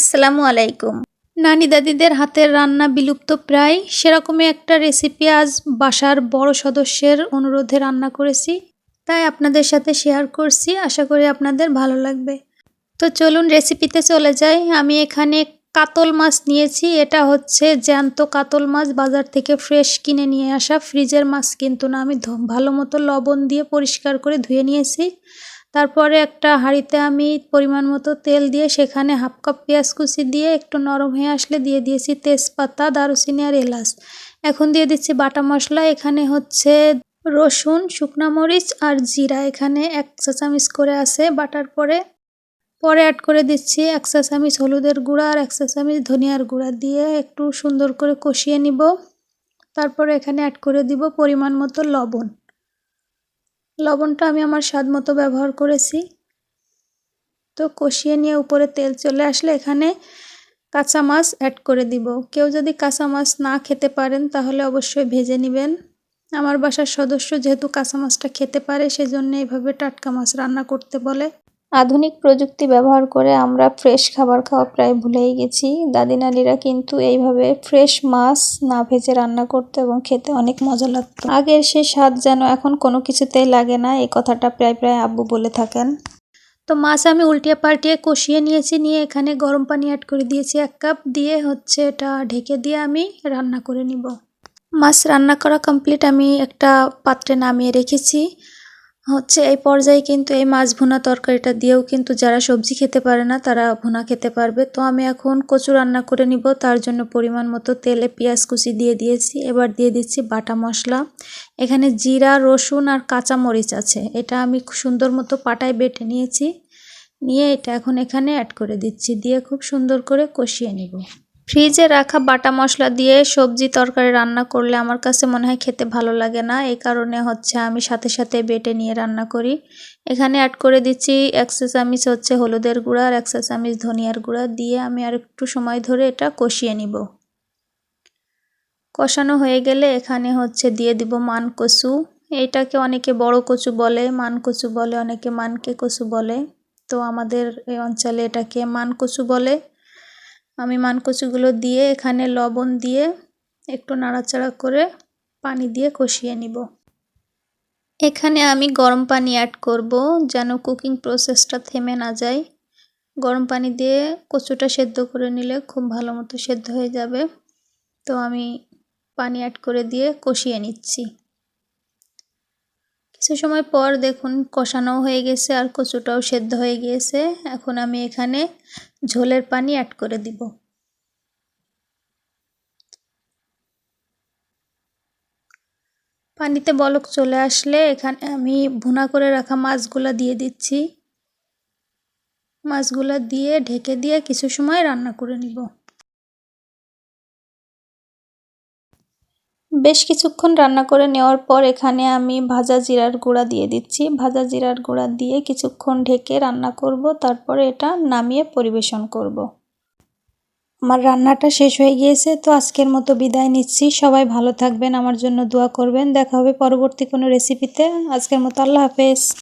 আসসালামু আলাইকুম। নানি দাদিদের হাতের রান্না বিলুপ্ত প্রায়। সেরকমই একটা রেসিপি আজ বাসার বড় সদস্যের অনুরোধে রান্না করেছি। তাই আপনাদের সাথে শেয়ার করছি। আশা করি আপনাদের ভালো লাগবে। তো চলুন রেসিপিতে চলে যাই। আমি এখানে কাতল মাছ নিয়েছি। এটা হচ্ছে জ্যান্ত কাতল মাছ। বাজার থেকে ফ্রেশ কিনে নিয়ে আসা ফ্রিজের মাছ। কিন্তু না, আমি ভালো মতো লবণ দিয়ে পরিষ্কার করে ধুয়ে নিয়েছি। তারপরে একটা হাঁড়িতে আমি পরিমাণ মতো তেল দিয়ে সেখানে হাফ কাপ পেঁয়াজ কুচি দিয়ে একটু নরম হয়ে আসলে দিয়ে দিয়েছি তেজপাতা, দারুচিনি আর এলাচ। এখন দিয়ে দিচ্ছি বাটা মশলা, এখানে হচ্ছে রসুন, শুকনা মরিচ আর জিরা। এখানে এক চা চামচ করে আছে বাটার পরে। পরে অ্যাড করে দিচ্ছি এক চা চামচ হলুদের গুঁড়া আর এক চা চামচ ধনিয়ার গুঁড়া দিয়ে একটু সুন্দর করে কষিয়ে নিব। তারপরে এখানে অ্যাড করে দিব পরিমাণ মতো লবণ। লবণটা আমি আমার স্বাদ মতো ব্যবহার করেছি। তো কষিয়ে নিয়ে উপরে তেল চলে আসলে এখানে কাঁচা মাছ অ্যাড করে দিব। কেউ যদি কাঁচা মাছ না খেতে পারেন তাহলে অবশ্যই ভেজে নেবেন। আমার বাসার সদস্য যেহেতু কাঁচা মাছটা খেতে পারে, সেজন্য এইভাবে টাটকা মাছ রান্না করতে বলে। আধুনিক প্রযুক্তি ব্যবহার করে আমরা ফ্রেশ খাবার খাওয়া প্রায় ভুলেই গেছি। দাদি নানিরা কিন্তু এইভাবে ফ্রেশ মাছ না ভেজে রান্না করতো এবং খেতে অনেক মজা লাগতো। আগের সে স্বাদ যেন এখন কোনো কিছুতেই লাগে না, এই কথাটা প্রায় প্রায় আব্বু বলে থাকেন। তো মাছ আমি উল্টিয়ে পাল্টিয়ে কষিয়ে নিয়েছি, নিয়ে এখানে গরম পানি অ্যাড করে দিয়েছি এক কাপ দিয়ে হচ্ছে এটা ঢেকে দিয়ে আমি রান্না করে নিব। মাছ রান্না করা কমপ্লিট আমি একটা পাত্রে নামিয়ে রেখেছি। হচ্ছে এই পর্যায়ে কিন্তু এই মাছ ভুনা তরকারিটা দিয়েও কিন্তু যারা সবজি খেতে পারে না, তারা ভুনা খেতে পারবে। তো আমি এখন কচু রান্না করে নিব। তার জন্য পরিমাণ মতো তেলে পেঁয়াজ কুচি দিয়ে দিয়েছি। এবার দিয়ে দিচ্ছি বাটা মশলা। এখানে জিরা, রসুন আর কাঁচা মরিচ আছে। এটা আমি সুন্দর মতো পাটায় বেটে নিয়েছি। নিয়ে এটা এখন এখানে অ্যাড করে দিচ্ছি। দিয়ে খুব সুন্দর করে কষিয়ে নিব। ফ্রিজে রাখা বাটা মশলা দিয়ে সবজি তরকারি রান্না করলে আমার কাছে মনে হয় খেতে ভালো লাগে না। এই কারণে হচ্ছে আমি সাথে সাথে বেটে নিয়ে রান্না করি। এখানে অ্যাড করে দিচ্ছি এক চা হচ্ছে হলুদের গুঁড়া আর এক চা ধনিয়ার গুঁড়া দিয়ে আমি আর একটু সময় ধরে এটা কষিয়ে নিব। কষানো হয়ে গেলে এখানে হচ্ছে দিয়ে দিব মান কচু এইটাকে অনেকে বড় কচু বলে মান কচু বলে, অনেকে মানকে কচু বলে। তো আমাদের এই অঞ্চলে এটাকে মান কচু বলে। আমি মানকচুগুলো দিয়ে এখানে লবণ দিয়ে একটু নাড়াচাড়া করে পানি দিয়ে কষিয়ে নিব। এখানে আমি গরম পানি অ্যাড করব যেন কুকিং প্রসেসটা থেমে না যায়। গরম পানি দিয়ে কচুটা সেদ্ধ করে নিলে খুব ভালো মতো সেদ্ধ হয়ে যাবে। তো আমি পানি অ্যাড করে দিয়ে কষিয়ে নিচ্ছি। কিছু সময় পর দেখুন কষানো হয়ে গেছে আর কচুটাও সেদ্ধ হয়ে গিয়েছে। এখন আমি এখানে ঝোলের পানি অ্যাড করে দিব। পানিতে বলক চলে আসলে এখানে আমি ভুনা করে রাখা মাছগুলা দিয়ে দিচ্ছি। মাছগুলা দিয়ে ঢেকে দিয়ে কিছু সময় রান্না করে নিব। বেশ কিছুক্ষণ রান্না করে নেওয়ার পর এখানে আমি ভাজা জিরার গুঁড়া দিয়ে দিচ্ছি। ভাজা জিরার গুঁড়া দিয়ে কিছুক্ষণ ঢেকে রান্না করব, তারপরে এটা নামিয়ে পরিবেশন করব। আমার রান্নাটা শেষ হয়ে গিয়েছে, তো আজকের মতো বিদায় নিচ্ছি। সবাই ভালো থাকবেন, আমার জন্য দোয়া করবেন। দেখা হবে পরবর্তী কোনো রেসিপিতে আজকের মতো আল্লাহ হাফেজ।